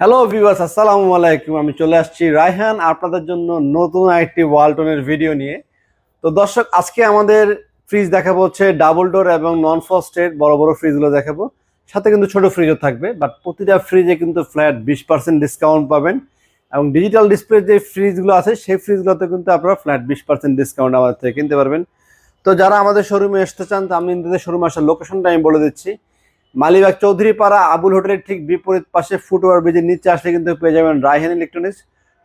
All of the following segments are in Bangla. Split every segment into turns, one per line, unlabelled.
হ্যালো ভিউয়ার্স আসসালামু আলাইকুম। আমি চলে আসছি রায়হান আপনাদের জন্য নতুন একটি ওয়ালটনের ভিডিও নিয়ে। তো দর্শক, আজকে আমাদের ফ্রিজ দেখাবো হচ্ছে ডাবল ডোর এবং নন ফ্রস্টেড বড় বড় ফ্রিজগুলো দেখাবো। সাথে কিন্তু ছোট ফ্রিজও থাকবে বাট প্রতিটা ফ্রিজে কিন্তু ফ্ল্যাট বিশ পার্সেন্ট ডিসকাউন্ট পাবেন। এবং ডিজিটাল ডিসপ্লে যে ফ্রিজগুলো আছে, সেই ফ্রিজগুলোতে কিন্তু আপনারা ফ্ল্যাট বিশ পার্সেন্ট ডিসকাউন্ট আমাদের থেকে কিনতে পারবেন। তো যারা আমাদের শোরুমে আসতে চান, তো আমি তাদের শোরুমে আসার লোকেশনটা আমি বলে দিচ্ছি। মালিবাগ চৌধুরী পাড়া আবুল হোটেলের ঠিক বিপরীত পাশে ফুটওভার ব্রিজের নিচে আসলে কিন্তু পেয়ে যাবেন রায়হান ইলেকট্রনিক্স।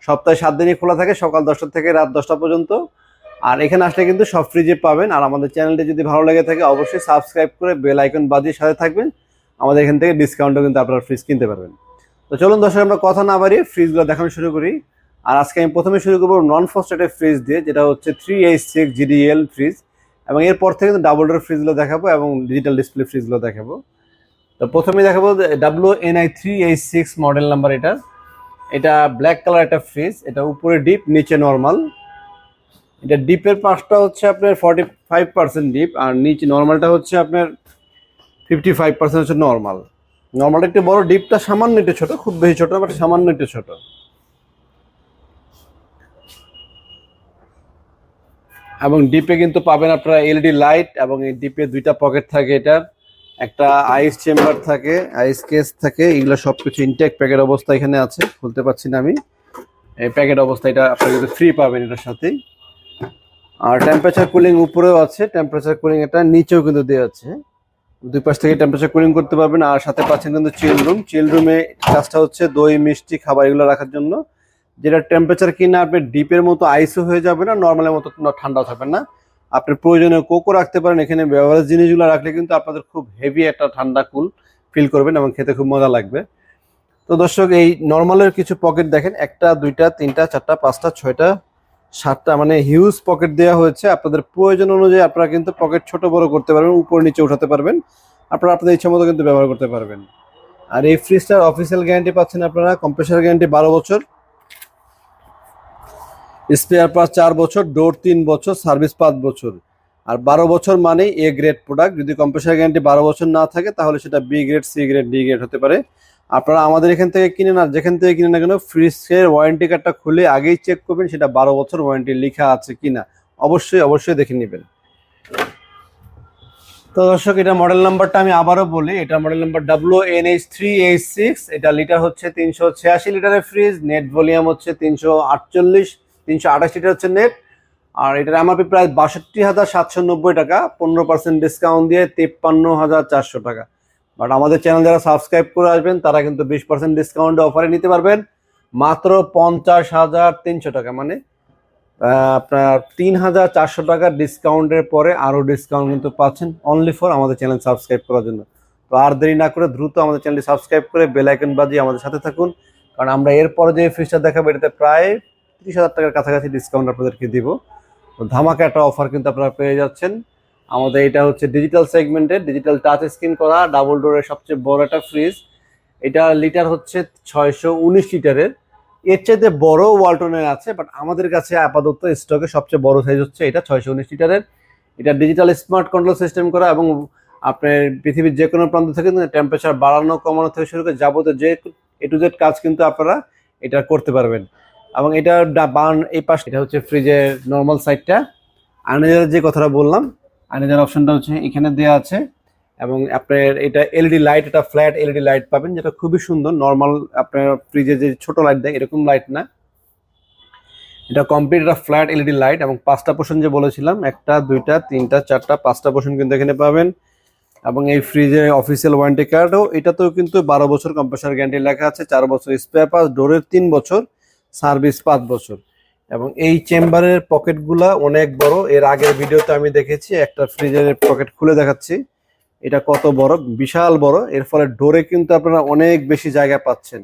সপ্তাহে সাত দিনই খোলা থাকে, সকাল দশটা থেকে রাত দশটা পর্যন্ত। আর এখানে আসলে কিন্তু সব ফ্রিজে পাবেন। আর আমাদের চ্যানেলটি যদি ভালো লেগে থাকে, অবশ্যই সাবস্ক্রাইব করে বেল আইকন বাজিয়ে সাথে থাকবেন। আমাদের এখান থেকে ডিসকাউন্টও কিন্তু আপনারা ফ্রিজ কিনতে পারবেন। তো চলুন দর্শক, আমরা কথা না বাড়িয়ে ফ্রিজগুলো দেখানো শুরু করি। আর আজকে আমি প্রথমে শুরু করব নন ফস্টেটের ফ্রিজ দিয়ে, যেটা হচ্ছে three H six GDL fridge এবং এরপর থেকে কিন্তু ডাবল ডোর ফ্রিজগুলো দেখাবো এবং ডিজিটাল ডিসপ্লে ফ্রিজগুলো দেখাবো। তো প্রথমে দেখাবো W N I three H six model number এটা। এটা ব্ল্যাক কালার একটা ফ্রিজ এটা উপরে ডিপ নিচে নর্মাল এটা ডিপের পাঁচটা হচ্ছে আপনার ফর্টি ফাইভ পার্সেন্ট ডিপ আর নিচে নর্মালটা হচ্ছে আপনার ফিফটি ফাইভ পার্সেন্ট হচ্ছে নর্মাল নর্মালটা একটু বড় ডিপটা সামান্য একটু ছোট, খুব বেশি ছোট বাট সামান্য একটু ছোট। এবং ডিপে কিন্তু পাবেন আপনারা এলইডি লাইট এবং এই ডিপে দুইটা পকেট থাকে এটার। একটা আইস চেম্বার থাকে আইস কেস থাকে, এগুলো সব কিছু ইনটেক প্যাকেট অবস্থা এখানে আছে, খুলতে পারছি না আমি। এই প্যাকেট অবস্থা এটা আপনারা কিন্তু ফ্রি পাবেন এটার সাথেই। আর টেম্পারেচার কুলিং উপরেও আছে টেম্পারেচার কুলিং এটা নিচেও কিন্তু দেওয়া আছে। দুই পাশ থেকে টেম্পারেচার কুলিং করতে পারবেন, আর সাথে পাচ্ছেন কিন্তু চিল রুম চিল রুমে কাজটা হচ্ছে দই, মিষ্টি খাবার এগুলো রাখার জন্য। যেটা টেম্পারেচার কিনা আপনি ডিপের মতো আইসও হয়ে যাবে না নর্মালের মতো ঠান্ডা থাকবে না। আপনি প্রয়োজনীয় কোকো রাখতে পারেন। এখানে ব্যবহারের জিনিসগুলো রাখলে কিন্তু আপনাদের খুব হেভি একটা ঠান্ডা কুল ফিল করবেন এবং খেতে খুব মজা লাগবে। তো দর্শক, এই নর্মালের কিছু পকেট দেখেন। একটা, দুইটা, তিনটা, চারটা, পাঁচটা, ছয়টা, সাতটা মানে হিউজ পকেট দেওয়া হয়েছে। আপনাদের প্রয়োজন অনুযায়ী আপনারা কিন্তু পকেট ছোট, বড় করতে পারবেন, উপর, নিচে উঠাতে পারবেন। আপনারা আপনাদের ইচ্ছা মতো কিন্তু ব্যবহার করতে পারবেন। আর এই ফ্রিজটার অফিসিয়াল গ্যারান্টি পাচ্ছেন আপনারা। কম্প্রেসার গ্যারান্টি বারো বছর। স্পেয়ার পার্ট চার বছর, ডোর তিন বছর, সার্ভিস পাঁচ বছর। আর বারো বছর মানেই এ গ্রেড প্রোডাক্ট যদি কম্প্রেসার গ্যারান্টি বারো বছর না থাকে, তাহলে সেটা B grade C grade D grade হতে পারে। আপনারা আমাদের এখান থেকে কিনে না যেখান থেকে কিনে না কেন ফ্রিজের ওয়ারেন্টি কার্ডটা খুলে আগেই চেক করবেন, সেটা বারো বছর ওয়ারেন্টি লেখা আছে কি না অবশ্যই অবশ্যই দেখে নেবেন। তো দর্শক, এটা মডেল নাম্বারটা আমি আবারও বলি। এটা model number W N H three H six এটা লিটার হচ্ছে তিনশো ছিয়াশি লিটারের ফ্রিজ নেট ভলিউম হচ্ছে তিনশো আটচল্লিশ। তিনশো আঠাশ হচ্ছে নেট আর এটার এমআরপি প্রায় বাষট্টি হাজার সাতশো নব্বই টাকা, পনেরো পার্সেন্ট ডিসকাউন্ট দিয়ে তেপ্পান্ন হাজার চারশো টাকা। বাট আমাদের চ্যানেল যারা সাবস্ক্রাইব করে আসবেন, তারা কিন্তু বিশ পার্সেন্ট ডিসকাউন্ট অফারে নিতে পারবেন। মাত্র পঞ্চাশ হাজার তিনশো টাকা মানে আপনার তিন হাজার চারশো টাকার ডিসকাউন্টের পরে আরও ডিসকাউন্ট কিন্তু পাচ্ছেন অনলি ফর আমাদের চ্যানেল সাবস্ক্রাইব করার জন্য। তো আর দেরি না করে দ্রুত আমাদের চ্যানেলটি সাবস্ক্রাইব করে বেল আইকন বাজিয়ে আমাদের সাথে থাকুন। কারণ আমরা এরপরে যে ফ্রিজটা দেখাবো, এটাতে প্রায় তিরিশ হাজার টাকার কাছাকাছি ডিসকাউন্ট আপনাদেরকে দিব। তো ধামাকা একটা অফার কিন্তু আপনারা পেয়ে যাচ্ছেন। আমাদের এটা হচ্ছে ডিজিটাল সেগমেন্টের ডিজিটাল টাচ স্ক্রিন করা ডাবল ডোরের সবচেয়ে বড় একটা ফ্রিজ এটা লিটার হচ্ছে ছয়শো উনিশ লিটারের এর চাইতে বড় ওয়ালটনের আছে বাট আমাদের কাছে আপাতত স্টকে সবচেয়ে বড় সাইজ হচ্ছে এটা ছয়শো উনিশ লিটারের এটা ডিজিটাল স্মার্ট কন্ট্রোল সিস্টেম করা এবং আপনার পৃথিবীর যে কোনো প্রান্ত থেকে টেম্পারেচার বাড়ানো, কমানো থেকে শুরু করে যাবতীয় যে এ টু জেড কাজ কিন্তু আপনারা এটা করতে পারবেন। এবং এটা বান এই পাশ এটা হচ্ছে ফ্রিজের নর্মাল সাইডটা আর্নেজার যে কথাটা বললাম আর্নেজার অপশনটা হচ্ছে এখানে দেওয়া আছে। এবং আপনার এটা এলইডি লাইট এটা ফ্ল্যাট এলইডি লাইট পাবেন, যেটা খুবই সুন্দর। নর্মাল আপনার ফ্রিজে যে ছোট লাইট দেয়, এরকম লাইট না। এটা কমপ্লিট একটা ফ্ল্যাট এলইডি লাইট এবং পাঁচটা পোর্শন যে বলেছিলাম, একটা, দুইটা, তিনটা, চারটা, পাঁচটা পোর্শন কিন্তু এখানে পাবেন। এবং এই ফ্রিজে অফিসিয়াল ওয়ারেন্টি কার্ডও এটাতেও কিন্তু বারো বছর কম্প্রেসার গ্যারান্টি লেখা আছে, চার বছর স্পেয়ার পাস ডোরের তিন বছর। সার্ভিস পাঁচ বছর। এবং এই চেম্বারের পকেটগুলা অনেক বড়। এর আগের ভিডিওতে আমি দেখেছি, একটা ফ্রিজের পকেট খুলে দেখাচ্ছি। এটা কত বড়? বিশাল বড়। এর ফলে ডোরে কিন্তু আপনারা অনেক বেশি জায়গা পাচ্ছেন।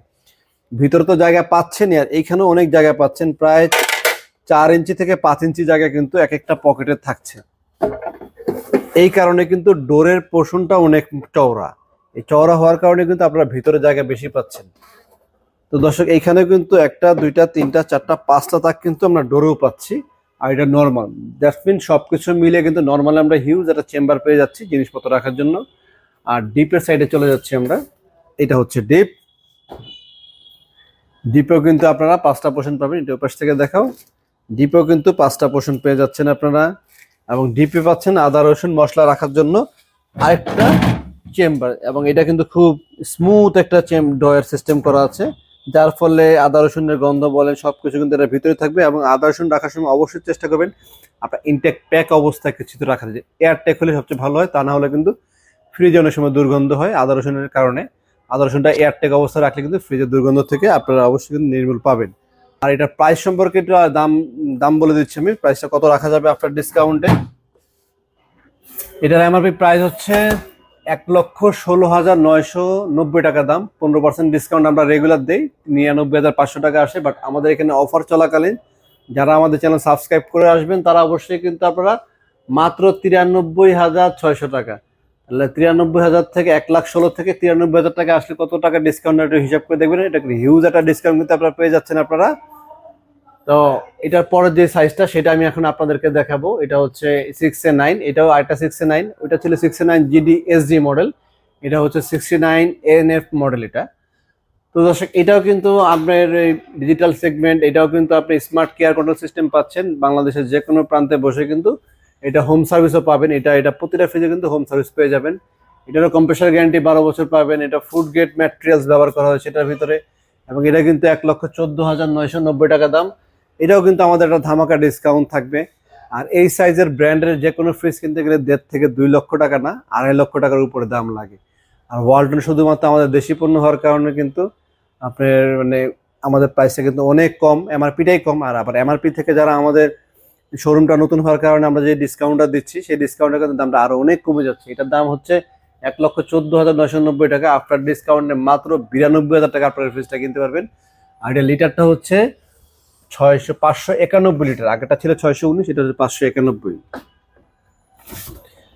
ভিতরে তো জায়গা পাচ্ছেনই আর এইখানেও অনেক জায়গা পাচ্ছেন। প্রায় চার ইঞ্চি থেকে পাঁচ ইঞ্চি জায়গা কিন্তু এক একটা পকেটে থাকছে। এই কারণে কিন্তু ডোরের পোষণটা অনেক চওড়া। এই চওড়া হওয়ার কারণে কিন্তু আপনারা ভিতরে জায়গা বেশি পাচ্ছেন। তো দর্শক এইখানে কিন্তু একটা, দুইটা, তিনটা, চারটা, পাঁচটা তাক কিন্তু আমরা ডোরেও পাচ্ছি, আর এটা নর্মাল মিন সব কিছু মিলে কিন্তু নর্মাল আমরা হিউজ একটা চেম্বার পেয়ে যাচ্ছি জিনিসপত্র রাখার জন্য। আর ডিপের সাইডে চলে যাচ্ছি আমরা। এটা হচ্ছে ডিপ ডিপেও কিন্তু আপনারা পাঁচটা পোর্শন পাবেন, এটা পাশ থেকে দেখাও। ডিপেও কিন্তু পাঁচটা পোর্শন পেয়ে যাচ্ছেন আপনারা। এবং ডিপে পাচ্ছেন আদা, রসুন, মশলা রাখার জন্য আরেকটা চেম্বার এবং এটা কিন্তু খুব স্মুথ একটা চেম ডয়ের সিস্টেম করা আছে। যার ফলে আদা, রসুনের গন্ধ বলেন, সবকিছু কিন্তু এটার ভিতরে থাকবে এবং আদা, রসুন রাখার সময় অবশ্যই চেষ্টা করবেন আপনার ইনটেক প্যাক অবস্থায় কিছু রাখা যায় এয়ার টেক হলে সবচেয়ে ভালো হয়, তা না হলে কিন্তু ফ্রিজে অনেক সময় দুর্গন্ধ হয় আদা, রসুনের কারণে। আদা, রসুনটা এয়ার টেক অবস্থায় রাখলে কিন্তু ফ্রিজের দুর্গন্ধ থেকে আপনারা অবশ্যই কিন্তু নির্মূল পাবেন। আর এটা প্রাইস সম্পর্কে দাম দাম বলে দিচ্ছি আমি। প্রাইসটা কত রাখা যাবে আপনার ডিসকাউন্টে এটার এমআরপি প্রাইস হচ্ছে এক লক্ষ ষোলো হাজার নয়শো নব্বই টাকা দাম, পনেরো পার্সেন্ট ডিসকাউন্ট আমরা রেগুলার দিই, নিরানব্বই হাজার পাঁচশো টাকা আসে বাট আমাদের এখানে অফার চলাকালীন যারা আমাদের চ্যানেল সাবস্ক্রাইব করে আসবেন, তারা অবশ্যই কিন্তু আপনারা মাত্র তিরানব্বই হাজার ছয়শো টাকা। তাহলে তিরানব্বই হাজার থেকে এক লাখ ষোলো থেকে তিরানব্বই হাজার টাকা আসলে কত টাকা ডিসকাউন্ট হিসাব করে দেখবেন, এটা হিউজ একটা ডিসকাউন্ট কিন্তু আপনারা পেয়ে যাচ্ছেন আপনারা। তো এটার পরের যে সাইজটা সেটা আমি এখন আপনাদেরকে দেখাবো। এটা হচ্ছে সিক্স নাইন এটাও আরেকটা সিক্স নাইন ওইটা ছিল six nine GD SD model এটা হচ্ছে sixty nine N F model এটা। তো দর্শক, এটাও কিন্তু আপনার এই ডিজিটাল সেগমেন্ট এটাও কিন্তু আপনি স্মার্ট কেয়ার কন্ট্রোল সিস্টেম পাচ্ছেন। বাংলাদেশের যে কোনো প্রান্তে বসে কিন্তু এটা হোম সার্ভিসও পাবেন। এটা এটা প্রতিটা ফ্রিজে কিন্তু হোম সার্ভিস পেয়ে যাবেন। এটারও কম্প্রেসার গ্যারান্টি বারো বছর পাবেন। এটা ফুড গেট ম্যাটেরিয়ালস ব্যবহার করা হয়েছে এটার ভিতরে। এবং এটা কিন্তু এক লক্ষ চোদ্দ হাজার নয়শো নব্বই টাকা দাম। এটাও কিন্তু আমাদের একটা ধামাকা ডিসকাউন্ট থাকবে। আর এই সাইজের ব্র্যান্ডের যে কোনো ফ্রিজ কিনতে গেলে দেড় থেকে দুই লক্ষ টাকা না, আড়াই লক্ষ টাকার উপরে দাম লাগে। আর ওয়ালটন শুধুমাত্র আমাদের দেশি পণ্য হওয়ার কারণে কিন্তু আপনার মানে আমাদের প্রাইসটা কিন্তু অনেক কম এমআরপিটাই কম। আর আবার এমআরপি থেকে যারা আমাদের শোরুমটা নতুন হওয়ার কারণে আমরা যে ডিসকাউন্টটা দিচ্ছি, সেই ডিসকাউন্টের কিন্তু দামটা আরও অনেক কমে যাচ্ছে। এটার দাম হচ্ছে এক লক্ষ চোদ্দ হাজার নয়শো নব্বই টাকা। আফটার ডিসকাউন্টে মাত্র বিরানব্বই হাজার টাকা আপনার ফ্রিজটা কিনতে পারবেন। আর এটা লিটারটা হচ্ছে ছয়শো পাঁচশো একানব্বই লিটার। আগেটা ছিল ছয়শো উনিশ, এটা হচ্ছে পাঁচশো একানব্বই।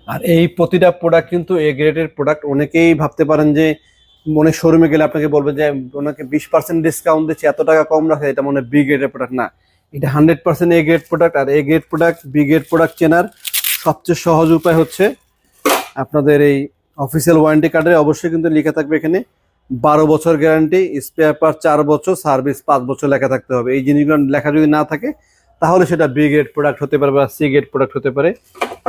আর এই প্রতিটা প্রোডাক্ট কিন্তু এ গ্রেডের প্রোডাক্ট অনেকেই ভাবতে পারেন যে মনে শোরুমে গেলে আপনাকে বলবে যে ওনাকে বিশ পার্সেন্ট ডিসকাউন্ট দিচ্ছে, এত টাকা কম রাখে, এটা মনে বি গ্রেডের প্রোডাক্ট না। এটা hundred percent A grade product R A grade product B grade product চেনার সবচেয়ে সহজ উপায় হচ্ছে আপনাদের এই অফিসিয়াল ওয়ারেন্টি কার্ডে অবশ্যই কিন্তু লেখা থাকবে এখানে। বারো বছর গ্যারান্টি স্পেয়ার পার্ট চার বছর সার্ভিস পাঁচ বছর লেখা থাকতে হবে। এই জিনিসগুলো লেখা যদি না থাকে, তাহলে সেটা বি গ্রেড প্রোডাক্ট হতে পারে বা সি গ্রেড প্রোডাক্ট হতে পারে।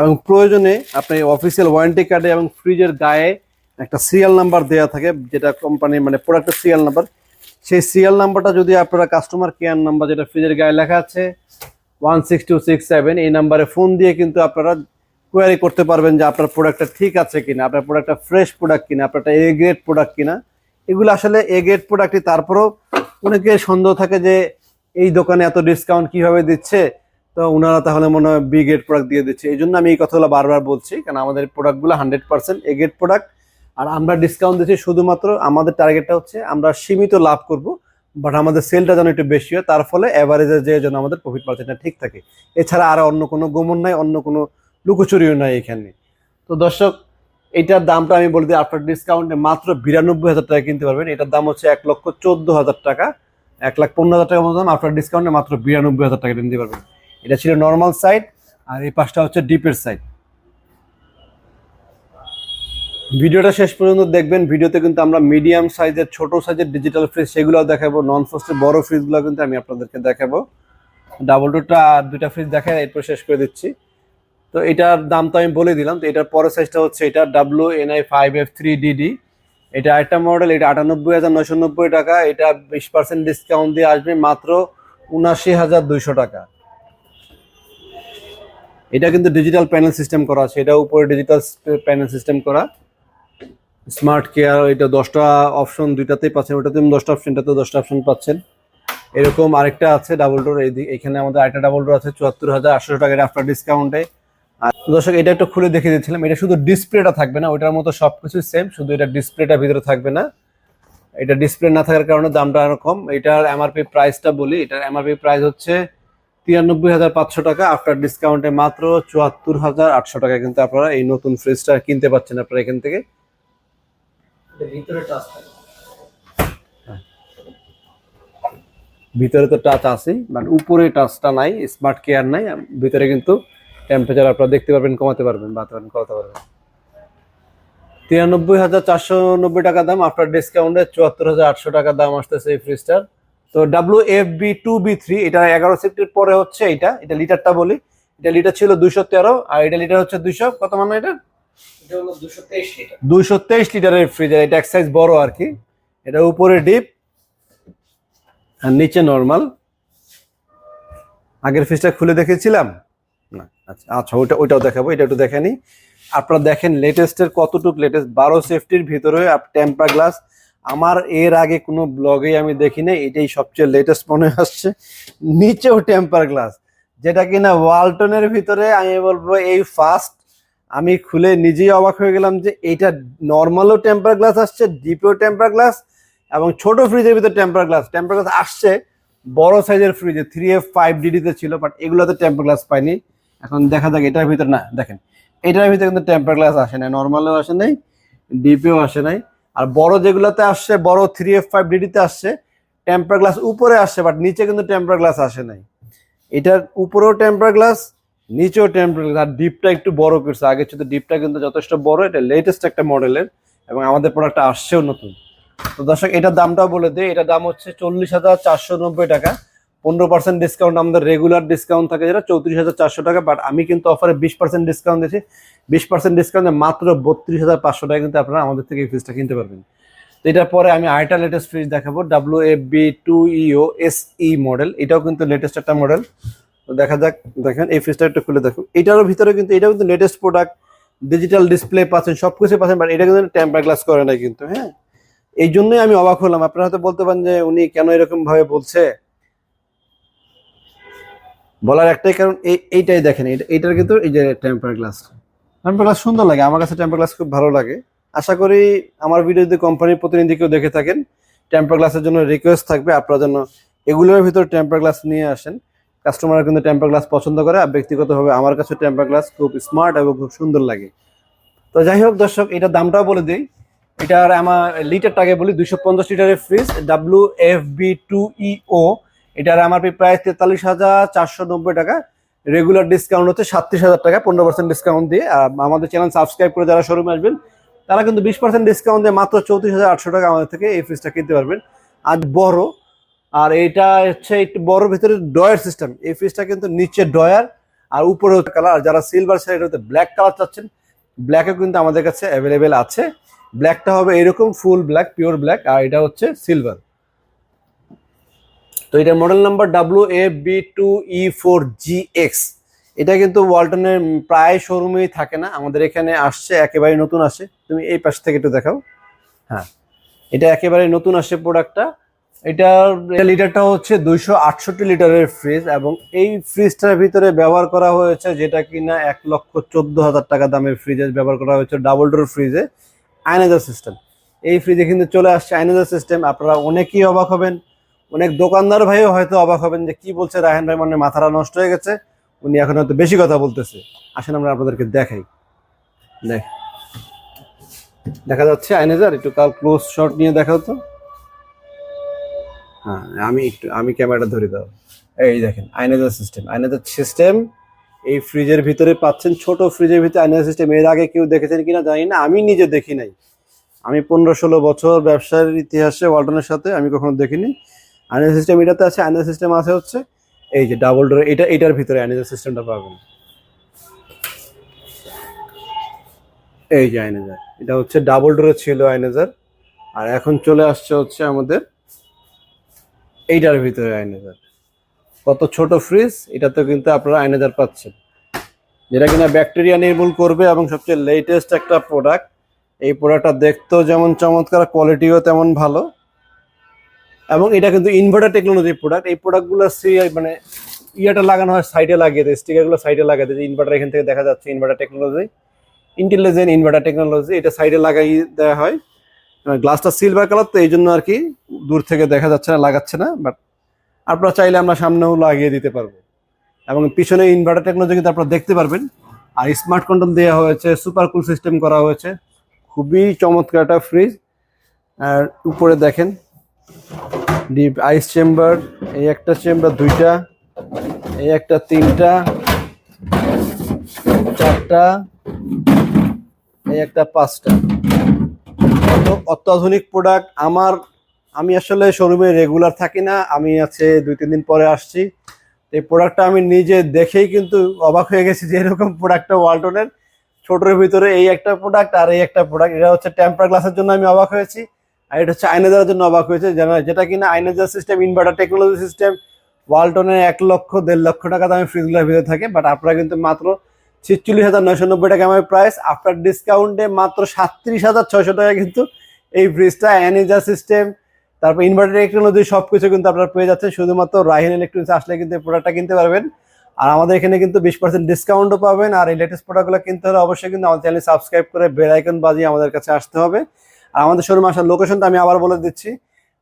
এবং প্রয়োজনে আপনি অফিসিয়াল ওয়ারেন্টি কার্ডে এবং ফ্রিজের গায়ে একটা সিরিয়াল নাম্বার দেওয়া থাকে, যেটা কোম্পানির মানে প্রোডাক্টের সিরিয়াল নাম্বার সেই সিরিয়াল নাম্বারটা যদি আপনারা কাস্টমার কেয়ার নাম্বার যেটা ফ্রিজের গায়ে লেখা আছে one six two six seven এই নাম্বারে ফোন দিয়ে কিন্তু আপনারা কোয়ারি করতে পারবেন যে আপনার প্রোডাক্টটা ঠিক আছে কিনা, আপনার প্রোডাক্টটা ফ্রেশ প্রোডাক্ট কিনা আপনারটা এ গ্রেড প্রোডাক্ট কিনা। এগুলো আসলে এ গ্রেড প্রোডাক্টই তারপরও অনেকে সন্দেহ থাকে যে এই দোকানে এত ডিসকাউন্ট কীভাবে দিচ্ছে? তো ওনারা তাহলে মনে হয় বি গ্রেড প্রোডাক্ট দিয়ে দিচ্ছে। এই জন্য আমি এই কথাগুলো বারবার বলছি, কারণ আমাদের প্রোডাক্টগুলো hundred percent A grade product আর আমরা ডিসকাউন্ট দিচ্ছি শুধুমাত্র আমাদের টার্গেটটা হচ্ছে আমরা সীমিত লাভ করব বাট আমাদের সেলটা যেন একটু বেশি হয়, তার ফলে অ্যাভারেজের যে যেন আমাদের প্রফিট মার্জিনটা ঠিক থাকে। এছাড়া আর অন্য কোনো গোমন নাই, অন্য কোনো লুকোচুরিও নাই এখানে। তো দর্শক এটার দামটা আমি বলে দিই, আপনার ডিসকাউন্টে মাত্র বিরানব্বই হাজার টাকা কিনতে পারবেন। এটার দাম হচ্ছে এক লক্ষ চোদ্দ হাজার টাকা। এক লাখ পনেরো হাজার টাকার মতো দাম, আপনার ডিসকাউন্টে মাত্র বিরানব্বই হাজার টাকা কিনতে পারবেন। এটা ছিল নর্মাল সাইড আর এই পাশটা হচ্ছে ডিপের সাইড ভিডিওটা শেষ পর্যন্ত দেখবেন। ভিডিওতে কিন্তু আমরা মিডিয়াম সাইজের ছোট সাইজের ডিজিটাল ফ্রিজ সেগুলো দেখাবো। নন ফ্রস্টের বড় ফ্রিজগুলো কিন্তু আমি আপনাদেরকে দেখাবো। ডাবল ডোরটা আর দুইটা ফ্রিজ দেখায়, এরপর শেষ করে দিচ্ছি। তো এটার দাম তো আমি বলে দিলাম, তো এটার পরের সাইজটা হচ্ছে এটা W N I five F three D D একটা মডেল এটা আটানব্বই হাজার নয়শো নব্বই টাকা, এটা বিশ পার্সেন্ট ডিসকাউন্ট দিয়ে আসবে মাত্র উনাশি হাজার দুইশো টাকা। এটা কিন্তু ডিজিটাল প্যানেল সিস্টেম করা আছে, এটা উপরে ডিজিটাল প্যানেল সিস্টেম করা। স্মার্ট কেয়ার এটা দশটা অপশন দুইটাতেই পাচ্ছেন ওটাতে দশটা অপশন এটাতে দশটা অপশন পাচ্ছেন। এরকম আরেকটা আছে ডাবল ডোর এখানে আমাদের আরেকটা ডাবল ডোর আছে, চুয়াত্তর হাজার আটশো টাকা আফটার ডিসকাউন্টে দর্শক এটা একটু খুলে দেখে দিচ্ছিলাম। এটা শুধু ডিসপ্লেটা থাকবে না ওইটার মতো সবকিছু সেম শুধু এটা ডিসপ্লেটা ভিতরে থাকবে না। এটা ডিসপ্লে না থাকার কারণে দামটা আরও কম। এটার এমআরপি প্রাইসটা বলি এটার এমআরপি প্রাইস হচ্ছে তিরানব্বই হাজার পাঁচশো টাকা আফটার ডিসকাউন্টে মাত্র চুয়াত্তর হাজার আটশো টাকা। কিন্তু আপনারা এই নতুন ফ্রিজটা কিনতে পাচ্ছেন আপনারা এখান থেকে।
ভিতরে
ভিতরে তো টাচ আছেই বাট উপরে টাচটা নাই স্মার্ট কেয়ার নাই ভিতরে কিন্তু টেম্পারেচার আপনারা দেখতে পারবেন কমাতে পারবেন বাড়াতে পারবেন কমাতে পারবেন। তিরানব্বই হাজার চারশো নব্বই টাকা দাম আফটার ডিসকাউন্টে চুয়াত্তর হাজার আটশো টাকা দাম আসতেছে এই ফ্রিজটার তো W F B two B three এটা এগারো সিফটির পরে হচ্ছে এটা এটা লিটারটা বলি। এটা লিটার ছিল দুইশো তেরো আর এটা লিটার হচ্ছে দুইশো কত মানে এটা? দুইশো তেইশ লিটারের ফ্রিজার এটা এক সাইজ বড় আর কি। এটা উপরে ডিপ আর নিচে নর্মাল আগের ফ্রিজটা খুলে দেখেছিলাম? না আচ্ছা আচ্ছা ওইটা, ওইটাও দেখাবো, এটা একটু দেখেনি আপনারা দেখেন লেটেস্টের কতটুক লেটেস্ট বারো সেফটির ভিতরে টেম্পার গ্লাস আমার এর আগে কোনো ব্লগে আমি দেখি নাই, এটাই সবচেয়ে লেটেস্ট মনে আসছে। নিচেও টেম্পার গ্লাস যেটা কিনা ওয়ালটনের ভিতরে আমি বলব, এই ফার্স্ট আমি খুলে নিজেই অবাক হয়ে গেলাম যে এইটা নর্মালও টেম্পার গ্লাস আসছে ডিপেও টেম্পার গ্লাস এবং ছোট ফ্রিজের ভিতরে টেম্পার গ্লাস টেম্পার গ্লাস আসছে, বড় সাইজের ফ্রিজে থ্রি এফ ফাইভ ডিডিতে ছিল বাট এগুলোতে টেম্পার গ্লাস পাইনি। এখন দেখা যাক এটার ভিতরে, না, দেখেন, এটার ভিতরে কিন্তু টেম্পার গ্লাস আসে নাই নর্মালেও আসে নাই ডিপেও আসে নাই, আর বড় যেগুলোতে আসছে, বড় থ্রি এফ ফাইভ ডিডিতে আসছে টেম্পার গ্লাস উপরে আসছে বাট নিচে কিন্তু টেম্পার গ্লাস আসে নাই। এটার উপরেও টেম্পার গ্লাস নিচেও টেম্পার গ্লাস আর ডিপটা একটু বড় করছে। আগে ছিল ডিপটা কিন্তু যথেষ্ট বড়, এটা লেটেস্ট একটা মডেলের এবং আমাদের প্রোডাক্টটা আসছেও নতুন। তো দর্শক, এটার দামটাও বলে দিই, এটার দাম হচ্ছে চল্লিশ হাজার চারশো নব্বই টাকা। পনেরো পার্সেন্ট ডিসকাউন্ট আমাদের রেগুলার ডিসকাউন্ট থাকে যেটা চৌত্রিশ হাজার চারশো টাকা বাট আমি কিন্তু অফারে বিশ পার্সেন্ট ডিসকাউন্ট দিয়েছি। বিশ পার্সেন্ট ডিসকাউন্টে মাত্র বত্রিশ হাজার পাঁচশো টাকা কিন্তু আপনারা আমাদের থেকে এই ফ্রিজটা কিনতে পারবেন। তো এটার পরে আমি আরেকটা লেটেস্ট ফ্রিজ দেখাবো W F B two E O S E model এটাও কিন্তু লেটেস্ট একটা মডেল দেখা যাক, দেখেন, এই ফ্রিজটা একটু খুলে দেখুন। এটারও ভিতরে কিন্তু, এটাও কিন্তু লেটেস্ট প্রোডাক্ট ডিজিটাল ডিসপ্লে পাচ্ছেন সব কিছু পাচ্ছেন বাট এটা কিন্তু টেম্পার গ্লাস করে নাই কিন্তু হ্যাঁ? এই জন্যই আমি অবাক হলাম। আপনারা হয়তো বলতে পারেন যে উনি কেন এরকম ভাবে বলছে? বলার একটাই কারণ এই, এইটাই দেখেন এটা- এইটার কিন্তু এই যে টেম্পার গ্লাস টেম্পার গ্লাস সুন্দর লাগে, আমার কাছে টেম্পার গ্লাস খুব ভালো লাগে। আশা করি আমার ভিডিও যদি কোম্পানির প্রতিনিধি কেউ দেখে থাকেন টেম্পার গ্লাসের জন্য রিকোয়েস্ট থাকবে, আপনারা যেন এগুলোর ভিতর টেম্পার গ্লাস নিয়ে আসেন। কাস্টমার কিন্তু টেম্পার গ্লাস পছন্দ করে, আর ব্যক্তিগতভাবে আমার কাছে টেম্পার গ্লাস খুব স্মার্ট এবং খুব সুন্দর লাগে। তো যাই হোক দর্শক, এটার দামটাও বলে দিই। এটার আমার লিটারটাকে বলি, দুইশো পঞ্চাশ লিটারের fridge W F B two E O এটার আমার প্রায় তেতাল্লিশ হাজার চারশো নব্বই টাকা। রেগুলার ডিসকাউন্ট হচ্ছে সাতত্রিশ হাজার টাকা, পনেরো পার্সেন্ট ডিসকাউন্ট দিয়ে। আর আমাদের চ্যানেল সাবস্ক্রাইব করে যারা শোরুমে আসবেন, তারা কিন্তু বিশ পার্সেন্ট ডিসকাউন্ট দিয়ে মাত্র চৌত্রিশ হাজার আটশো টাকা আমাদের থেকে এই ফ্রিজটা কিনতে পারবেন। আর বড়, আর এটা হচ্ছে একটু বড় ভিতরে ডয়ার সিস্টেম এই ফ্রিজটা কিন্তু নিচে ডয়ার আর উপরে হচ্ছে কালার আর যারা সিলভার সাইড হতে ব্ল্যাক কালার চাচ্ছেন ব্ল্যাকও কিন্তু আমাদের কাছে অ্যাভেলেবেল আছে। ব্ল্যাকটা হবে এরকম ফুল ব্ল্যাক পিওর ব্ল্যাক আর এটা হচ্ছে সিলভার তো এটার model number W A B two E four G X এটা কিন্তু ওয়ালটনের প্রায় শোরুমেই থাকে না, আমাদের এখানে আসছে, একেবারে নতুন আসে। তুমি এই পাশ থেকে একটু দেখাও। হ্যাঁ এটা একেবারে নতুন আসে প্রোডাক্টটা এটার লিটারটা হচ্ছে দুইশো আটষট্টি লিটারের ফ্রিজ এবং এই ফ্রিজটার ভিতরে ব্যবহার করা হয়েছে যেটা কিনা এক লক্ষ চোদ্দ হাজার টাকা দামের ফ্রিজে ব্যবহার করা হয়েছে ডাবল ডোর ফ্রিজে আয়নাজার সিস্টেম এই ফ্রিজে কিন্তু চলে আসছে আয়নাজার সিস্টেম আপনারা অনেকেই অবাক হবেন অনেক দোকানদার ভাইও হয়তো অবাক হবেন যে কি বলছে রায়হান ভাই মানে মাথাটা নষ্ট হয়ে গেছে। উনি এখন হয়তো বেশি কথা বলতেছে। আসেন আমরা আপনাদেরকে দেখাই। দেখ। দেখা যাচ্ছে, আইনেজার, একটু কাল ক্লোজ শট নিয়ে দেখাও তো হ্যাঁ আমি একটু, আমি ক্যামেরাটা ধরে দাও। এই দেখেন, আইনেজার সিস্টেম আইনেজার সিস্টেম এই ফ্রিজের ভিতরে পাচ্ছেন, ছোট ফ্রিজের ভিতরে আইনেজার সিস্টেম এর আগে কেউ দেখেছেন কিনা জানি না, আমি নিজে দেখি নাই। আমি পনেরো ষোলো বছর ব্যবসার ইতিহাসে, ওয়ালটনের সাথে আমি কখনো দেখিনি। আইনেজার সিস্টেম এটাতে আছে আইনেজার সিস্টেম আছে হচ্ছে এই যে ডাবল ডোর এটা, এটার ভিতরে আইনেজার সিস্টেমটা পাবেন। এই যে আইনেজার এটা হচ্ছে ডাবল ডোরে ছিল আইনেজার আর এখন চলে আসছে হচ্ছে আমাদের এইটার ভিতরে আইনেজার কত ছোট ফ্রিজ এটাতে কিন্তু আপনারা আইনেজার পাচ্ছেন। যেটা কিনা ব্যাকটেরিয়া নির্মূল করবে এবং সবচেয়ে লেটেস্ট একটা প্রোডাক্ট এই প্রোডাক্টটা দেখতেও যেমন চমৎকার কোয়ালিটিও তেমন ভালো। এবং এটা কিন্তু ইনভার্টার টেকনোলজি প্রোডাক্ট এই প্রোডাক্টগুলো মানে ইয়েটা লাগানো হয় সাইডে লাগিয়ে দেয় স্টিকারগুলো সাইডে লাগিয়ে দেয়। ইনভার্টার এখান থেকে দেখা যাচ্ছে inverter technology intelligent inverter technology এটা সাইডে লাগাই দেওয়া হয়। গ্লাসটা সিলভার কালার তো এই জন্য আর কি দূর থেকে দেখা যাচ্ছে না, লাগাচ্ছে না বাট আপনারা চাইলে আমরা সামনেও লাগিয়ে দিতে পারব। এবং পিছনে ইনভার্টার টেকনোলজি কিন্তু আপনারা দেখতে পারবেন। আর স্মার্ট কন্ট্রোল দেওয়া হয়েছে সুপার কুল সিস্টেম করা হয়েছে। খুবই চমৎকার একটা ফ্রিজ আর উপরে দেখেন ডিপ আইস চেম্বার এই একটা চেম্বার দুইটা, এই একটা তিনটা, চারটা, এই একটা পাঁচটা। তো অত্যাধুনিক প্রোডাক্ট আমার, আমি আসলে শোরুমে রেগুলার থাকি না, আমি আছে দুই, তিন দিন পরে আসছি। এই প্রোডাক্টটা আমি নিজে দেখেই কিন্তু অবাক হয়ে গেছি যে এরকম প্রোডাক্টটা ওয়ালটনের ছোটোর ভিতরে এই একটা প্রোডাক্ট আর এই একটা প্রোডাক্ট এটা হচ্ছে টেম্পার গ্লাসের জন্য আমি অবাক হয়েছি। আর এটা হচ্ছে আইনেজারের জন্য অবাক হয়েছে যেটা কিনা আইনেজার সিস্টেম ইনভার্টার টেকনোলজি সিস্টেম ওয়ালটনের এক লক্ষ, দেড় লক্ষ টাকা দামে ফ্রিজগুলোর ভিতরে থাকে বাট আপনারা কিন্তু মাত্র ছিচল্লিশ হাজার নয়শো নব্বই টাকা আমার প্রাইস আফটার ডিসকাউন্টে মাত্র সাতত্রিশ হাজার ছয়শো টাকা কিন্তু এই ফ্রিজটা অ্যানেজার সিস্টেম তারপর ইনভার্টার টেকনোলজি সব কিছু কিন্তু আপনারা পেয়ে যাচ্ছেন, শুধুমাত্র রাহিন ইলেকট্রনিক্স আসলে কিন্তু এই প্রোডাক্টটা কিনতে পারবেন। আর আমাদের এখানে কিন্তু বিশ পার্সেন্ট ডিসকাউন্টও পাবেন, আর এই লেটেস্ট প্রোডাক্টগুলো কিনতে হলে অবশ্যই কিন্তু আমাদের চ্যানেল সাবস্ক্রাইব করে বেল আইকন বাজিয়ে আমাদের কাছে আসতে হবে। আর আমাদের শোরুম আসার লোকেশনটা আমি আবার বলে দিচ্ছি।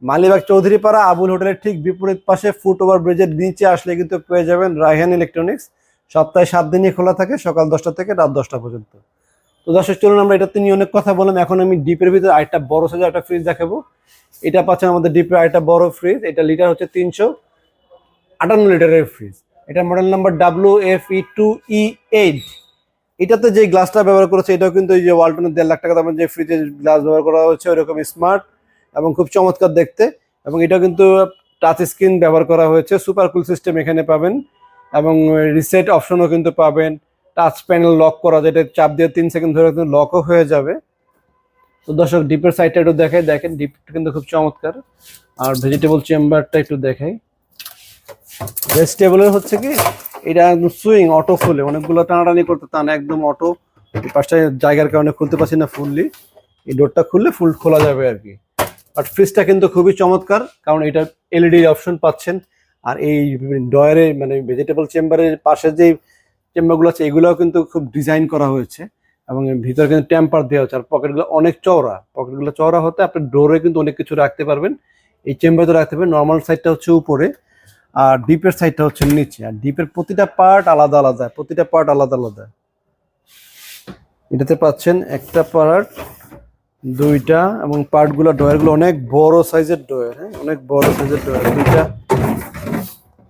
মালিবাগ চৌধুরীপাড়া, আবুল হোটেলের ঠিক বিপরীত পাশে ফুট ওভার ব্রিজের নিচে আসলে কিন্তু পেয়ে যাবেন রায়হান ইলেকট্রনিক্স সপ্তাহে সাত দিনই খোলা থাকে, সকাল দশটা থেকে রাত দশটা পর্যন্ত। তো দর্শক, চলুন আমরা এটাতে নিয়ে অনেক কথা বললাম এখন আমি ডিপের ভিতরে আরেকটা বড় সাইজের একটা ফ্রিজ দেখাবো। এটা পাচ্ছেন আমাদের ডিপের আরেকটা বড় ফ্রিজ এটা লিটার হচ্ছে তিনশো আটান্ন লিটারের ফ্রিজ এটা model number W F E two E eight এটাতে যে গ্লাসটা ব্যবহার করেছে, এটাও কিন্তু এই যে ওয়ালটনের দেড় লাখ টাকা দামের যে ফ্রিজের গ্লাস ব্যবহার করা হচ্ছে ওইরকম স্মার্ট এবং খুব চমৎকার দেখতে এবং এটা কিন্তু টাচ স্ক্রিন ব্যবহার করা হয়েছে। সুপার কুল সিস্টেম এখানে পাবেন এবং রিসেট অপশনও কিন্তু পাবেন। টাচ প্যানেল লক করা, যেটা চাপ দিয়ে তিন সেকেন্ড ধরে কিন্তু লকও হয়ে যাবে। তো দর্শক ডিপের সাইডটা একটু দেখাই। দেখেন ডিপ কিন্তু খুব চমৎকার। আর ভেজিটেবল চেম্বারটা একটু দেখাই। ভেজিটেবলের হচ্ছে কি এটা সুইং অটো খুলে। অনেকগুলো টানাটানি করতে টানা, একদম অটো পাশটা জায়গার কারণে খুলতে পারছি না ফুললি এই ডোরটা খুললে ফুল খোলা যাবে আর কি। বাট ফ্রিজটা কিন্তু খুবই চমৎকার, কারণ এটা এলইডি অপশন পাচ্ছেন। আর এই ডয়ারে মানে ভেজিটেবল চেম্বারের পাশে যে চেম্বারগুলো আছে, এগুলোও কিন্তু খুব ডিজাইন করা হয়েছে। এবং ভিতরে কিন্তু টেম্পার দেওয়া হচ্ছে আর পকেটগুলো অনেক চওড়া। পকেটগুলো চওড়া হতে আপনি ডোরে কিন্তু অনেক কিছু রাখতে পারবেন। এই চেম্বারে রাখতে পারবেন। নর্মাল সাইডটা হচ্ছে উপরে। আর ডিপের সাইডটা হচ্ছে নিচে। আর ডিপের প্রতিটা পার্ট আলাদা আলাদা, প্রতিটা পার্ট আলাদা আলাদা। এটাতে পাচ্ছেন একটা পার্ট দুইটা, এবং পার্টগুলো ডয়ারগুলো অনেক বড় সাইজের ডয়ার হ্যাঁ? অনেক বড় সাইজের ডয়ার দুইটা,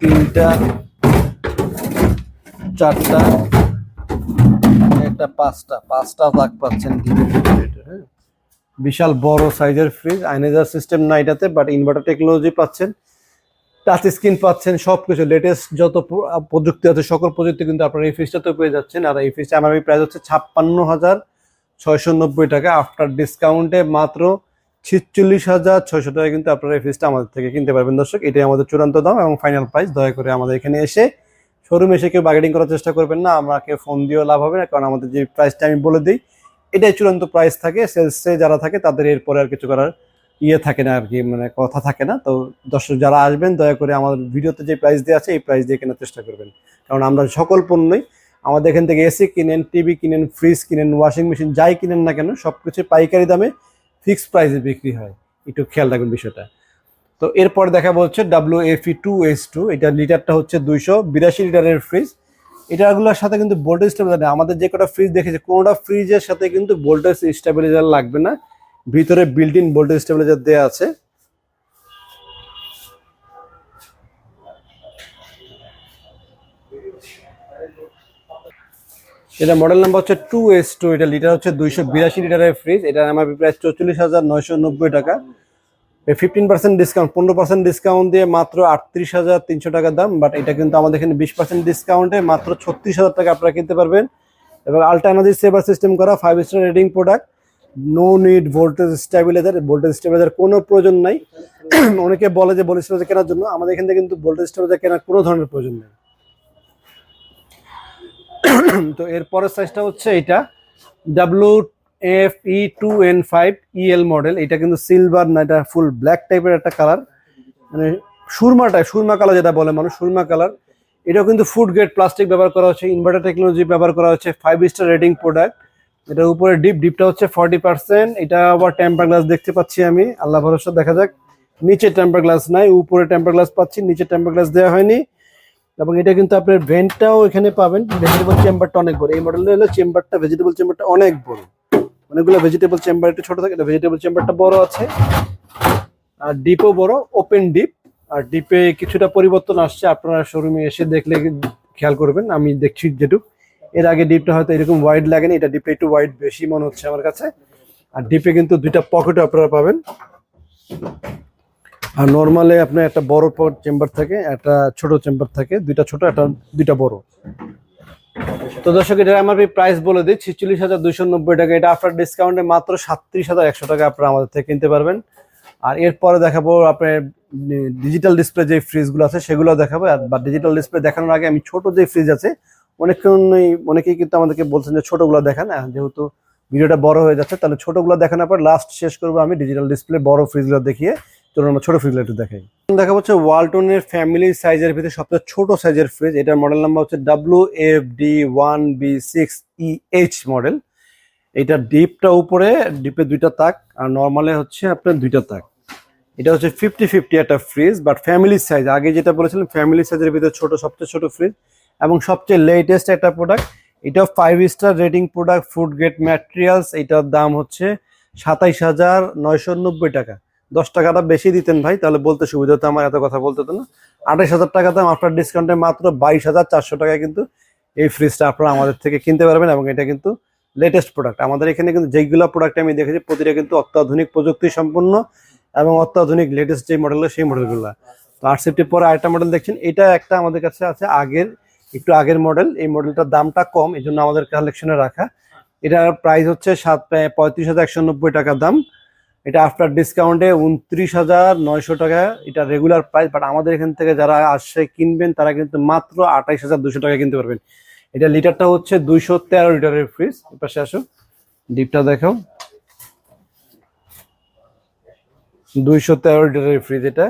তিনটা, চারটা, একটা পাঁচটা। পাঁচটা দাগ পাচ্ছেন হ্যাঁ? বিশাল বড় সাইজের ফ্রিজ আইনেজার সিস্টেম না এটাতে বাট ইনভার্টার টেকনোলজি পাচ্ছেন। টাচ স্ক্রিন পাচ্ছেন সব কিছু লেটেস্ট যত প্রযুক্তি আছে, সকল প্রযুক্তি কিন্তু আপনারা এই ফ্রিজটাতে পেয়ে যাচ্ছেন। আর এই ফ্রিজটা আমার প্রাইস হচ্ছে ছাপ্পান্ন হাজার ছয়শো নব্বই টাকা। আফটার ডিসকাউন্টে মাত্র ছিচল্লিশ হাজার ছয়শো টাকা কিন্তু আপনারা এই ফ্রিজটা আমাদের থেকে কিনতে পারবেন। দর্শক, এটাই আমাদের চূড়ান্ত দাম এবং ফাইনাল প্রাইস দয়া করে আমাদের এখানে এসে শোরুমে এসে কেউ বার্গেটিং করার চেষ্টা করবেন না। আমাকে ফোন দিয়েও লাভ হবে না, কারণ আমাদের যে প্রাইসটা আমি বলে দিই, এটাই চূড়ান্ত প্রাইস থাকে। সেলসে যারা থাকে, তাদের এরপরে আর কিছু করার ইয়ে থাকে না আর কি মানে কথা থাকে না। তো দর্শক যারা আসবেন, দয়া করে আমাদের ভিডিওতে যে প্রাইস দেওয়া আছে, এই প্রাইস দিয়ে কেনার চেষ্টা করবেন। কারণ আমরা সকল পণ্যই আমাদের এখান থেকে এসি কিনেন, টিভি কিনেন ফ্রিজ কিনেন ওয়াশিং মেশিন যাই কিনেন না কেন সব কিছু পাইকারি দামে ফিক্সড প্রাইসে বিক্রি হয়। একটু খেয়াল রাখবেন বিষয়টা। তো এরপর দেখা বলছে W F two S two এটা লিটারটা হচ্ছে দুইশো বিরাশি লিটারের ফ্রিজ এটাগুলোর সাথে কিন্তু ভোল্টেজ স্টেবিলাইজার আমাদের যে কটা ফ্রিজ দেখেছে, কোনোটা ফ্রিজের সাথে কিন্তু ভোল্টেজ স্টেবিলাইজার লাগবে না। ভিতরে বিল্ট ইন ভোল্টেজ স্টেবিলাইজার দেওয়া আছে। এটা মডেল নাম্বার হচ্ছে টু এস টু এটা লিটার হচ্ছে দুইশো বিরাশি লিটারের ফ্রিজ এটা আমার প্রাইস চৌচল্লিশ হাজার নয়শো নব্বই টাকা। ফিফটিন পার্সেন্ট ডিসকাউন্ট পনেরো পার্সেন্ট ডিসকাউন্ট দিয়ে মাত্র আটত্রিশ হাজার তিনশো টাকার দাম বাট এটা কিন্তু আমাদের এখানে বিশ পার্সেন্ট ডিসকাউন্টে মাত্র ছত্রিশ হাজার টাকা আপনারা কিনতে পারবেন। এবং আলটারনাটিভ সেভার সিস্টেম করা five star rating product no need voltage stabiliser voltage stabiliser কোনো প্রয়োজন নাই। অনেকে বলে যে ভোল্টেজ স্টেবিলাইজার কেনার জন্য, আমাদের এখান থেকে কিন্তু ভোল্টেজ স্টেবিলাইজার কেনার কোনো ধরনের প্রয়োজন নেই। তো এর পরের সাইজটা হচ্ছে এটা W F E two N five E L model এটা কিন্তু সিলভার না, এটা ফুল ব্ল্যাক টাইপের একটা কালার মানে সুরমাটা সুরমা কালার যেটা বলে মানুষ, সুরমা কালার এটাও কিন্তু ফুড গ্রেড প্লাস্টিক ব্যবহার করা হচ্ছে ইনভার্টার টেকনোলজি ব্যবহার করা হচ্ছে ফাইভ স্টার রেটিং প্রোডাক্ট এটার উপরে ডিপ ডিপটা হচ্ছে ফর্টি পার্সেন্ট এটা আবার টেম্পার গ্লাস দেখতে পাচ্ছি আমি। আল্লাহ ভরসা, দেখা যাক। নিচে টেম্পার গ্লাস নাই, উপরে টেম্পার গ্লাস পাচ্ছি, নিচে টেম্পার গ্লাস দেওয়া হয়নি। এবং এটা কিন্তু আপনার ভেন্টটাও এখানে পাবেন। ভেজিটেবল চেম্বারটা অনেক বড়। এই মডেলটা হলো চেম্বারটা ভেজিটেবল চেম্বারটা অনেক বড়। অনেকগুলো ভেজিটেবল চেম্বার একটু ছোট থাকে ভেজিটেবল চেম্বারটা বড় আছে। আর ডিপও বড় ওপেন ডিপ আর ডিপে কিছুটা পরিবর্তন আসছে, আপনারা শোরুমে এসে দেখলে খেয়াল করবেন। আমি দেখছি যেটুক। এর আগে ডিপটা হয়তো এরকম ওয়াইড লাগেনি, এটা ডিপে একটু ওয়াইড বেশি মনে হচ্ছে আমার কাছে। আর ডিপে কিন্তু দুইটা পকেটও আপনারা পাবেন। আর নর্মালে আপনার একটা বড় চেম্বার থাকে, একটা ছোট চেম্বার থাকে, দুইটা ছোট, একটা দুইটা বড়। তো দর্শক এটা আমার প্রাইস বলে দিই, ছিচল্লিশ হাজার দুইশো নব্বই টাকা। এটা আফটার ডিসকাউন্টে মাত্র সাতত্রিশ হাজার একশো টাকা আপনারা আমাদের থেকে কিনতে পারবেন। আর এরপরে দেখাবো আপনার ডিজিটাল ডিসপ্লে যে ফ্রিজগুলো আছে সেগুলো দেখাবো। আর বা ডিজিটাল ডিসপ্লে দেখানোর আগে আমি ছোট যে ফ্রিজ আছে অনেকক্ষণই অনেকেই কিন্তু আমাদেরকে বলছেন যে ছোটগুলো দেখান। যেহেতু ভিডিওটা বড় হয়ে যাচ্ছে, তাহলে ছোটগুলো দেখানোর পর লাস্ট শেষ করব আমি ডিজিটাল ডিসপ্লে বড় ফ্রিজগুলো দেখিয়ে। চলুন আমরা ছোট ফ্রিজগুলো একটু দেখাই। দেখা হচ্ছে ওয়ালটনের ফ্যামিলি সাইজের ভিতরে সবচেয়ে ছোট সাইজের ফ্রিজ এটার মডেল নাম্বার হচ্ছে W F D one B six E H model এটা ডিপটা উপরে ডিপে দুইটা তাক, আর নর্মালে হচ্ছে আপনার দুইটা তাক। এটা হচ্ছে ফিফটি ফিফটি একটা ফ্রিজ বাট ফ্যামিলি সাইজ আগে যেটা বলেছিলাম ফ্যামিলি সাইজের ভিতরে ছোট, সবচেয়ে ছোট ফ্রিজ এবং সবচেয়ে লেটেস্ট একটা প্রোডাক্ট এটা five star rating product food grade materials এটার দাম হচ্ছে সাতাইশ হাজার নয়শো নব্বই টাকা। দশ টাকাটা বেশি দিতেন ভাই, তাহলে বলতে সুবিধা হতো, আমার এত কথা বলতে হতো না। আঠাশ হাজার টাকা দাম আপনার ডিসকাউন্টে মাত্র বাইশ হাজার চারশো টাকায় কিন্তু এই ফ্রিজটা আপনারা আমাদের থেকে কিনতে পারবেন এবং এটা কিন্তু লেটেস্ট প্রোডাক্ট আমাদের এখানে কিন্তু যেইগুলো প্রোডাক্ট আমি দেখেছি, প্রতিটা কিন্তু অত্যাধুনিক প্রযুক্তি সম্পন্ন এবং অত্যাধুনিক লেটেস্ট যে মডেল সেই মডেলগুলো তো আটষট্টির পরে আরেকটা মডেল দেখছেন, এটা একটা আমাদের কাছে আছে আগের একটু আগের মডেল এই মডেলটার দামটা কম এই জন্য আমাদের কালেকশনে রাখা। এটার প্রাইস হচ্ছে সাত পঁয়ত্রিশ হাজার একশো নব্বই টাকার দাম। এটা আফটার ডিসকাউন্টে উনত্রিশ হাজার নয়শো টাকা, এটা রেগুলার প্রাইস বাট আমাদের এখান থেকে যারা আসছে কিনবেন, তারা কিন্তু মাত্র আঠাইশ হাজার দুশো টাকা কিনতে পারবেন। এটা লিটারটা হচ্ছে দুইশো তেরো লিটারের ফ্রিজ এপাশে আসো ডিপটা দেখো দুইশো তেরো লিটারের ফ্রিজ এটা।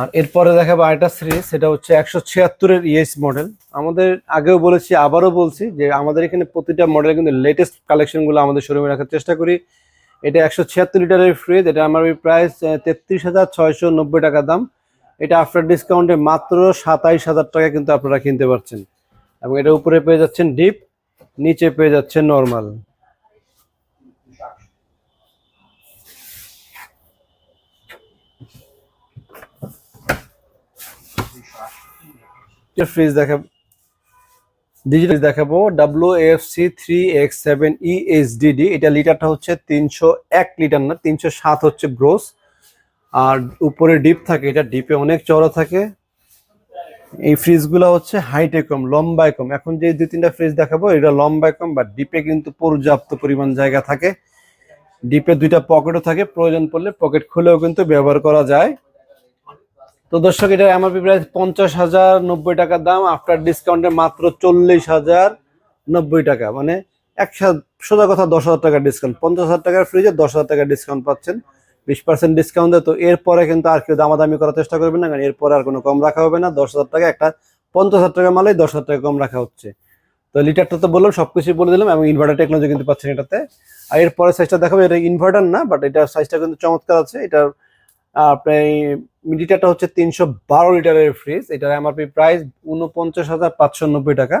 আর এরপরে দেখাবো আরেকটা সিরিজ সেটা হচ্ছে একশো ছিয়াত্তরের ইএস মডেল আমাদের আগেও বলেছি, আবারও বলছি যে আমাদের এখানে প্রতিটা মডেল কিন্তু লেটেস্ট কালেকশনগুলো আমাদের শোরুমে রাখার চেষ্টা করি। এটা একশো ছিয়াত্তর লিটারের ফ্রিজ এটা আমার প্রাইস তেত্রিশ হাজার ছয়শো নব্বই টাকা দাম। এটা আফটার ডিসকাউন্টে মাত্র সাতাইশ হাজার টাকা কিন্তু আপনারা কিনতে পারছেন। এবং এটা উপরে পেয়ে যাচ্ছেন ডিপ নিচে পেয়ে যাচ্ছেন নর্মাল ফ্রিজ দেখাবো ডিজিটাল দেখাবো। W F C three X seven E H D D এটা লিটারটা হচ্ছে তিনশো এক লিটার না, তিনশো সাত হচ্ছে গ্রোস আর উপরে ডিপ থাকে, এটা ডিপে অনেক চড়া থাকে। এই ফ্রিজগুলো হচ্ছে লম্বায় কম। এখন যে দুই তিনটা ফ্রিজ দেখাবো এটা লম্বায় কম বা ডিপে কিন্তু পর্যাপ্ত পরিমাণ জায়গা থাকে। ডিপে দুইটা পকেটও থাকে, প্রয়োজন পড়লে পকেট খুলেও কিন্তু ব্যবহার করা যায়। তো দর্শক, এটা এমআরপি প্রাইস পঞ্চাশ হাজার নব্বই টাকার দাম আফটার ডিসকাউন্টে মাত্র চল্লিশ হাজার নব্বই টাকা মানে একসাথে সোজা কথা দশ হাজার টাকার ডিসকাউন্ট পঞ্চাশ হাজার টাকার ফ্রিজে দশ হাজার টাকার ডিসকাউন্ট পাচ্ছেন, বিশ পার্সেন্ট ডিসকাউন্ট তো এরপরে কিন্তু আর কেউ দামাদামি করার চেষ্টা করবেন না, কারণ এরপরে আর কোনো কম রাখা হবে না, দশ হাজার টাকা, একটা পঞ্চাশ হাজার টাকা মালেই দশ হাজার টাকা কম রাখা হচ্ছে। তো লিটারটা তো বললাম সবকিছু বলে দিলাম, এবং ইনভার্টার টেকনোলজি কিন্তু পাচ্ছেন এটাতে। আর এরপরে সাইজটা দেখাবো, এটা ইনভার্টার না বাট এটার সাইজটা কিন্তু চমৎকার আছে, এটার আপনার লিটারটা হচ্ছে তিনশো বারো লিটারের ফ্রিজ। এটার এমআরপি প্রাইস উনপঞ্চাশ হাজার পাঁচশো নব্বই টাকা।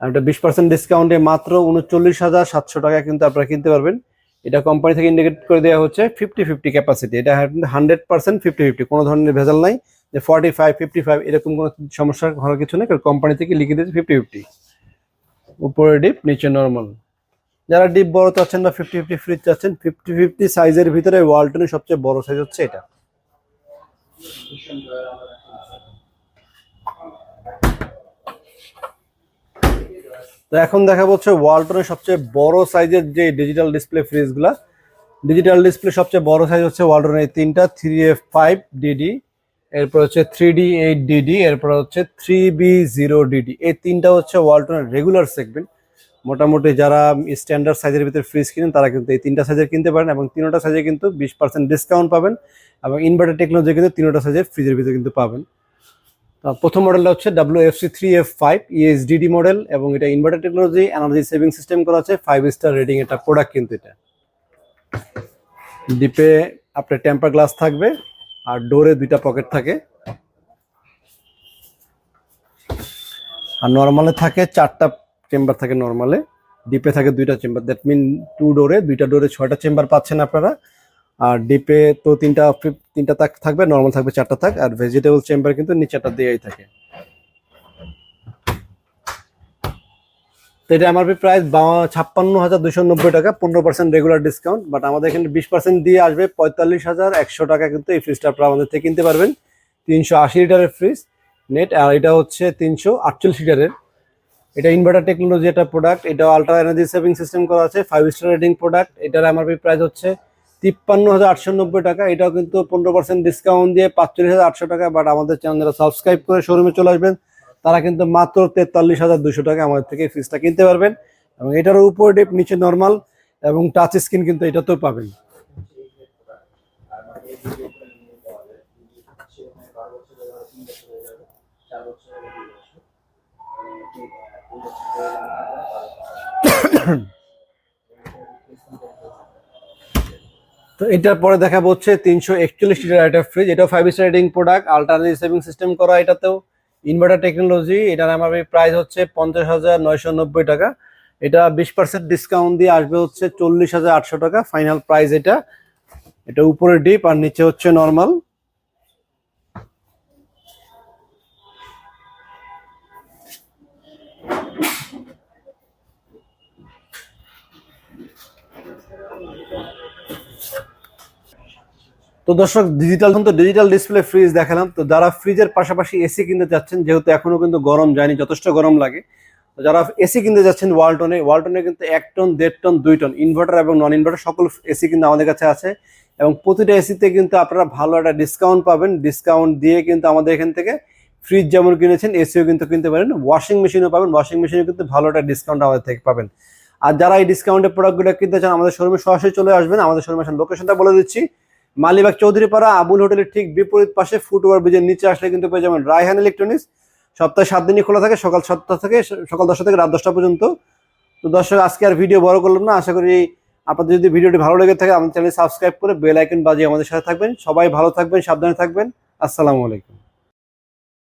এটা বিশ পার্সেন্ট ডিসকাউন্টে মাত্র উনচল্লিশ হাজার সাতশো টাকা কিন্তু আপনারা কিনতে পারবেন। এটা কোম্পানি থেকে ইন্ডিকেট করে দেওয়া হচ্ছে ফিফটি ফিফটি ক্যাপাসিটি এটা হান্ড্রেড পার্সেন্ট ফিফটি ফিফটি কোনো ধরনের ভেজাল নাই। যে ফর্টি ফাইভ ফিফটি ফাইভ এরকম কোনো সমস্যা হওয়ার কিছু নেই, কারণ কোম্পানি থেকে লিখে দিয়েছে ফিফটি ফিফটি উপরে ডিপ নিচে নর্মাল যারা ডিপ বড় চাচ্ছেন বা ফিফটি ফিফটি ফ্রিজ চাচ্ছেন ফিফটি ফিফটি সাইজের ভিতরে ওয়ালটনের সবচেয়ে বড় সাইজ হচ্ছে এটা। তো এখন দেখা হচ্ছে ওয়ালটনের সবচেয়ে বড় সাইজের যে ডিজিটাল ডিসপ্লে ফ্রিজগুলা ডিজিটাল ডিসপ্লে সবচেয়ে বড় সাইজ হচ্ছে ওয়ালটনের এই তিনটা থ্রি এফ ফাইভ ডিডি এরপর হচ্ছে থ্রি ডি এইট ডিডি এরপর হচ্ছে থ্রি বি জিরো ডিডি এই তিনটা হচ্ছে ওয়ালটনের রেগুলার সেগমেন্ট মোটামুটি যারা স্ট্যান্ডার্ড সাইজের ভিতরে ফ্রিজ কিনেন, তারা কিন্তু এই তিনটা সাইজের কিনতে পারেন এবং তিনটা সাইজে কিন্তু বিশ পার্সেন্ট ডিসকাউন্ট পাবেন এবং ইনভার্টার টেকনোলজি কিন্তু তিনটা সাইজের ফ্রিজের ভিতরে কিন্তু পাবেন। প্রথম মডেলটা হচ্ছে W F C three F five E S D D model এবং এটা inverter technology energy saving system করা আছে ফাইভ স্টার রেটিং এটা প্রোডাক্ট কিন্তু এটা। ডিপে আপনার টেম্পার গ্লাস থাকবে আর ডোরে দুইটা পকেট থাকে। আর নর্মালে থাকে চারটা চেম্বার থাকে নর্মালে ডিপে থাকে দুইটা চেম্বার দ্যাট মিন টু ডোরে দুইটা ডোরে ছয়টা চেম্বার পাচ্ছেন আপনারা। আর ডিপে তো তিনটা তিনটা তাক থাকবে নর্মাল থাকবে চারটা থাক, আর ভেজিটেবল চেম্বার কিন্তু নিচেটা দেওয়াই থাকে। তো এটা এমআরপি প্রাইস ছাপ্পান্ন হাজার দুশো নব্বই টাকা, পনেরো পার্সেন্ট রেগুলার ডিসকাউন্ট বাট আমাদের এখানে বিশ পার্সেন্ট দিয়ে আসবে, পঁয়তাল্লিশ হাজার একশো টাকা কিন্তু এই ফ্রিজটা আপনারা আমাদের থেকে কিনতে পারবেন। তিনশো আশি লিটারের ফ্রিজ নেট আর এটা হচ্ছে তিনশো আটচল্লিশ লিটারের। এটা ইনভার্টার টেকনোলজি একটা প্রোডাক্ট এটা আলট্রা এনার্জি সেভিং সিস্টেম করা আছে ফাইভ স্টার রেটিং প্রোডাক্ট এটার এমআরপি প্রাইস হচ্ছে তিপ্পান্ন হাজার আটশো নব্বই টাকা, এটাও কিন্তু পনেরো পার্সেন্ট ডিসকাউন্ট দিয়ে পাঁচচল্লিশ হাজার আটশো টাকা বাট আমাদের চ্যানেল যারা সাবস্ক্রাইব করে শোরুমে চলে আসবেন, তারা কিন্তু মাত্র তেতাল্লিশ হাজার দুশো টাকা আমাদের থেকে ফ্রিজটা কিনতে পারবেন, এবং এটার উপর ডিপ নিচে নর্মাল এবং টাচ স্ক্রিন কিন্তু এটাতেও পাবেন। তো এটার পরে দেখা হচ্ছে তিনশো একচল্লিশ লিটার একটা ফ্রিজ এটা five star rating product alternative saving system করা এটাতেও। ইনভার্টার টেকনোলজি এটার আমার প্রাইস হচ্ছে পঞ্চাশ হাজার নয়শো নব্বই টাকা। এটা বিশ পার্সেন্ট ডিসকাউন্ট দিয়ে আসবে হচ্ছে চল্লিশ হাজার আটশো টাকা। ফাইনাল প্রাইস এটা। এটা উপরে ডিপ আর নিচে হচ্ছে নর্মাল তো দর্শক ডিজিটাল তো ডিজিটাল ডিসপ্লে ফ্রিজ দেখালাম। তো যারা ফ্রিজের পাশাপাশি এসি কিনতে যাচ্ছেন যেহেতু এখনও কিন্তু গরম যায়নি, যথেষ্ট গরম লাগে যারা এসি কিনতে যাচ্ছেন ওয়ালটনে ওয়ালটনে কিন্তু এক টন দেড় টন দুই টন ইনভার্টার এবং নন ইনভার্টার সকল এসি কিন্তু আমাদের কাছে আছে। এবং প্রতিটা এসিতে কিন্তু আপনারা ভালো একটা ডিসকাউন্ট পাবেন। ডিসকাউন্ট দিয়ে কিন্তু আমাদের এখান থেকে ফ্রিজ যেমন কিনেছেন এসিও কিন্তু কিনতে পারেন। ওয়াশিং মেশিনও পাবেন। ওয়াশিং মেশিনে কিন্তু ভালো একটা ডিসকাউন্ট আমাদের থেকে পাবেন। আর যারা এই ডিসকাউন্টের প্রোডাক্টগুলো কিনতে চান, আমাদের শোরুমে সরাসরি চলে আসবেন। আমাদের শোরুমে লোকেশনটা বলে দিচ্ছি। মালিবাগ চৌধুরীপাড়া, আবুল হোটেলের ঠিক বিপরীত পাশে ফুটওভার ব্রিজের নিচে আসলে কিন্তু পেয়ে যাবেন রায়হান ইলেকট্রনিক্স। সপ্তাহে সাত দিনই খোলা থাকে, সকাল সাতটা থেকে সকাল দশটা থেকে রাত দশটা পর্যন্ত। তো দর্শক, আজকে আর ভিডিও বড় করলাম না, আশা করি আপনাদের যদি ভিডিওটি ভালো লেগে থাকে, আমাদের চ্যানেল সাবস্ক্রাইব করে বেল আইকন বাজিয়ে আমাদের সাথে থাকবেন। সবাই ভালো থাকবেন, সাবধানে থাকবেন। আসসালামু আলাইকুম।